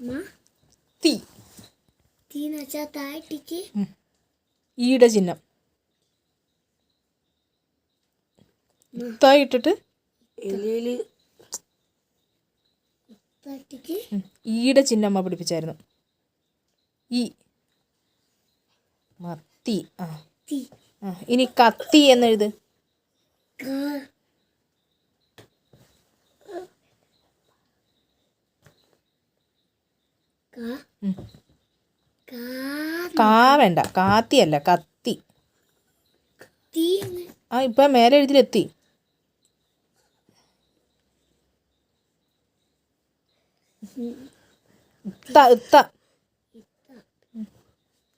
മ തീ. എന്ന് വെച്ചാൽ താഴ്ത്തിക്ക് ഈയുടെ ചിഹ്നം. ത ഇട്ടിട്ട്. ഈയുടെ ചിഹ്നം അമ്മ പിടിപ്പിച്ചായിരുന്നു. ഈ. മത്തി. ആ. തീ. ആ. ഇനി കത്തി എന്നെഴുത് കാ വേണ്ട. കാത്തിയല്ല കത്തി. ആ ഇപ്പൊ മേലെ എഴുതിലെത്തി.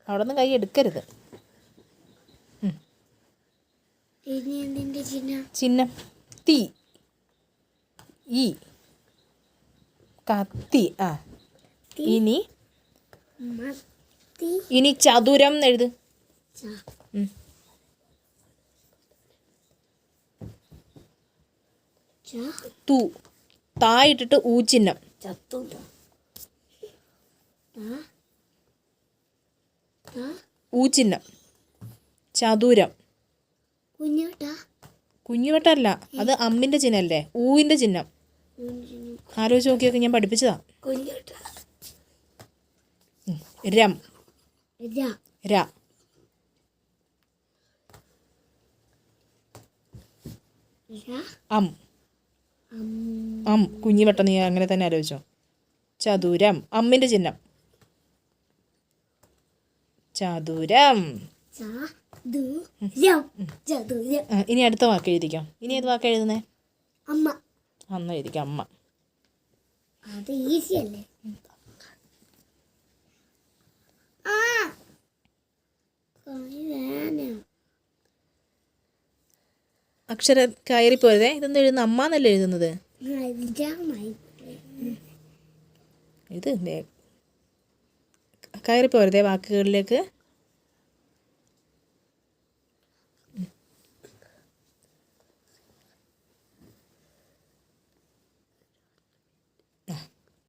അവിടെ നിന്ന് കൈ എടുക്കരുത്. ചിഹ്നം? തീ. ഈ. കത്തി. ആ. ഇനി ഇനി ചതുരം എഴുത്. തൂ. താ ഇട്ടിട്ട് ഊ ചിഹ്നം. ഊ ചിഹ്നം. ചതുരം. കുഞ്ഞുവട്ടല്ല അത് അമ്മിന്റെ ചിഹ്നല്ലേ? ഊവിന്റെ ചിഹ്നം. ആലോചിച്ച് നോക്കിയൊക്കെ ഞാൻ പഠിപ്പിച്ചതാ. രം. ര. അം. അം. കുഞ്ഞിവട്ടം നീ അങ്ങനെ തന്നെ ആലോചിച്ചോ. ചതുരം. അമ്മിന്റെ ചിഹ്നം. ചതുരം. ഇനി അടുത്ത വാക്ക് എഴുതിക്കാം. ഇനി ഏത് വാക്ക് എഴുതുന്നേ? അമ്മ. അന്ന് എഴുതിക്കാം. അമ്മ. അത് ഈസി അല്ലേ ആ കൈ വേന അക്ഷരം കയറി പോരുതേ ഇതൊന്നും എഴുതുന്ന? അമ്മ എന്നല്ലേ എഴുതുന്നത്? ഇത് കയറി പോരുതേ വാക്കുകളിലേക്ക്?